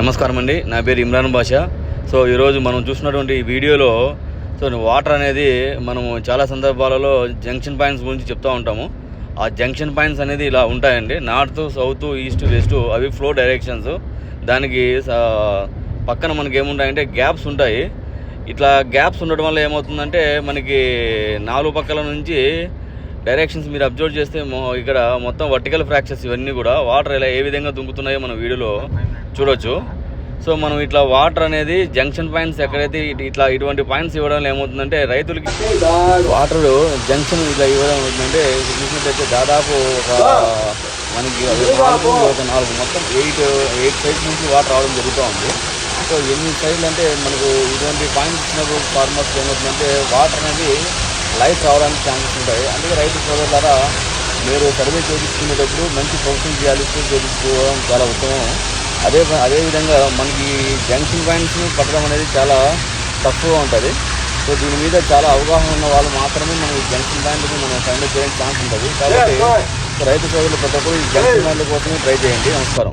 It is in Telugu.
నమస్కారం అండి. నా పేరు ఇమ్రాన్ బాషా. సో ఈరోజు మనం చూసినటువంటి ఈ వీడియోలో సో వాటర్ అనేది మనము చాలా సందర్భాలలో జంక్షన్ పాయింట్స్ గురించి చెప్తూ ఉంటాము. ఆ జంక్షన్ పాయింట్స్ అనేది ఇలా ఉంటాయండి. నార్త్ సౌత్ ఈస్ట్ వెస్ట్ అవి ఫ్లో డైరెక్షన్స్. దానికి పక్కన మనకి ఏముంటాయంటే గ్యాప్స్ ఉంటాయి. ఇట్లా గ్యాప్స్ ఉండడం వల్ల ఏమవుతుందంటే మనకి నాలుగు పక్కల నుంచి డైరెక్షన్స్ మీరు అబ్జర్వ్ చేస్తే ఇక్కడ మొత్తం వర్టికల్ ఫ్రాక్చర్స్ ఇవన్నీ కూడా వాటర్ ఇలా ఏ విధంగా దుంకుతున్నాయో మన వీడియోలో చూడొచ్చు. సో మనం ఇట్లా వాటర్ అనేది జంక్షన్ పాయింట్స్ ఎక్కడైతే ఇట్లా ఇటువంటి పాయింట్స్ ఇవ్వడం వల్ల ఏమవుతుందంటే రైతులకి వాటర్ జంక్షన్ ఇట్లా ఇవ్వడం ఏమవుతుందంటే చూసినట్టయితే దాదాపు ఒక మనకి నాలుగు ఒక నాలుగు మొత్తం ఎయిట్ ఎయిట్ సైడ్స్ నుంచి వాటర్ రావడం జరుగుతూ ఉంది. సో ఎన్ని సైడ్లు అంటే మనకు ఇటువంటి పాయింట్స్ ఇచ్చినప్పుడు ఫార్మర్స్ ఏమవుతుందంటే వాటర్ అనేది లైఫ్ రావడానికి ఛాన్సెస్ ఉంటాయి. అందుకే రైతు సోదరులారా మీరు సర్వే చేయించుకునేటప్పుడు మంచి ప్రొఫెషన్ చేయాలి చేయించుకోవడం చాలా ఉత్తమం. అదే అదే విధంగా మనకి జంక్షన్ పాయింట్స్ని పట్టడం అనేది చాలా తక్కువగా ఉంటుంది. సో దీని మీద చాలా అవగాహన ఉన్న వాళ్ళు మాత్రమే మనం జంక్షన్ పాయింట్ని మనం ఫైండ్ చేయడానికి ఛాన్స్ ఉంటుంది. కాబట్టి రైతు సోదరులు ప్రతి ఒక్కరు ఈ జంక్షన్ పాయింట్ల కోసమే ట్రై చేయండి. నమస్కారం.